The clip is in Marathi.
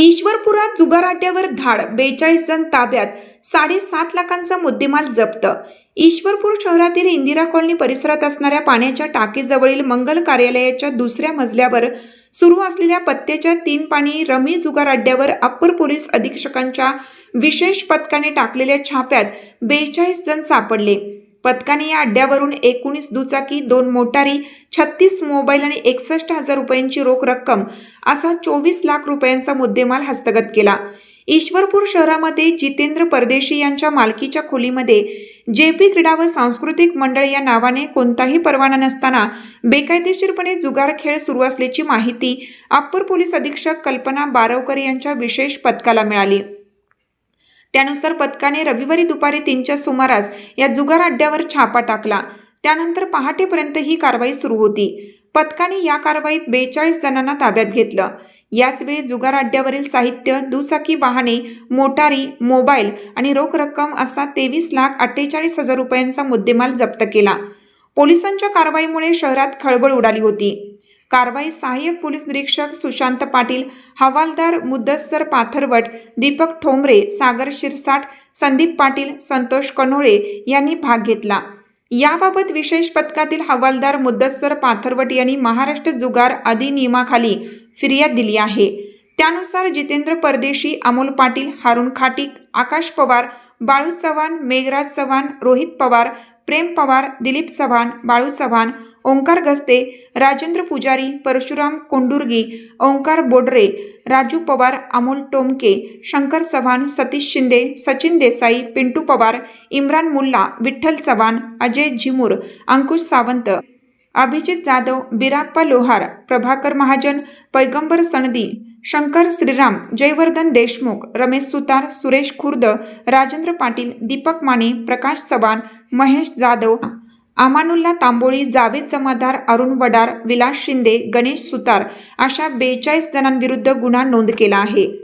ईश्वरपुरात जुगाराट्यावर धाड बेचाळीस जण ताब्यात साडेसात लाखांचा मुद्देमाल जप्त. ईश्वरपूर शहरातील इंदिरा कॉलनी परिसरात असणाऱ्या पाण्याच्या टाकीजवळील मंगल कार्यालयाच्या दुसऱ्या मजल्यावर सुरू असलेल्या पत्त्याच्या तीन पाणी रमी जुगार अड्ड्यावर अप्पर पोलीस अधीक्षकांच्या विशेष पथकाने टाकलेल्या छाप्यात बेचाळीस जण सापडले. पथकाने या अड्ड्यावरून एकोणीस दुचाकी दोन मोटारी छत्तीस मोबाईल आणि एकसष्ट हजार रुपयांची रोख रक्कम असा चोवीस लाख रुपयांचा मुद्देमाल हस्तगत केला. ईश्वरपूर शहरामध्ये जितेंद्र परदेशी यांच्या मालकीच्या खोलीमध्ये जे पी क्रीडा व सांस्कृतिक मंडळ या नावाने कोणताही परवाना नसताना बेकायदेशीरपणे जुगार खेळ सुरू असल्याची माहिती अप्पर पोलीस अधीक्षक कल्पना बारवकर यांच्या विशेष पथकाला मिळाली. त्यानुसार पथकाने रविवारी दुपारी तीनच्या सुमारास या जुगार अड्ड्यावर छापा टाकला. त्यानंतर पहाटेपर्यंत ही कारवाई सुरू होती. पथकाने या कारवाईत बेचाळीस जणांना ताब्यात घेतलं. याचवेळी जुगार अड्ड्यावरील साहित्य दुचाकी वाहने मोटारी मोबाईल आणि रोख रक्कम असा तेवीस लाख अठ्ठेचाळीस हजार रुपयांचा मुद्देमाल जप्त केला. पोलिसांच्या कारवाईमुळे शहरात खळबळ उडाली होती. कारवाई सहाय्यक पोलीस निरीक्षक सुशांत पाटील हवालदार मुद्दस्सर पाथरवट दीपक ठोंबरे सागर शिरसाट संदीप पाटील संतोष कनोळे यांनी भाग घेतला. याबाबत विशेष पथकातील हवालदार मुद्दस्सर पाथरवट यांनी महाराष्ट्र जुगार अधिनियमाखाली फिर्याद दिली आहे. त्यानुसार जितेंद्र परदेशी अमोल पाटील हारुण खाटीक आकाश पवार बाळू चव्हाण मेघराज चव्हाण रोहित पवार प्रेम पवार दिलीप चव्हाण बाळू चव्हाण ओंकार गस्ते राजेंद्र पुजारी परशुराम कोंडुर्गी ओंकार बोडरे राजू पवार अमोल टोमके शंकर चव्हाण सतीश शिंदे सचिन देसाई पिंटू पवार इम्रान मुल्ला विठ्ठल चव्हाण अजय झिमूर अंकुश सावंत अभिजित जाधव बिराप्पा लोहार प्रभाकर महाजन पैगंबर सणदी शंकर श्रीराम जयवर्धन देशमुख रमेश सुतार सुरेश खुर्द राजेंद्र पाटील दीपक माने प्रकाश चव्हाण महेश जाधव अमानुल्ला तांबोळी जावेद जमादार अरुण वडार विलास शिंदे गणेश सुतार अशा बेचाळीस जणांविरुद्ध गुन्हा नोंद केला आहे.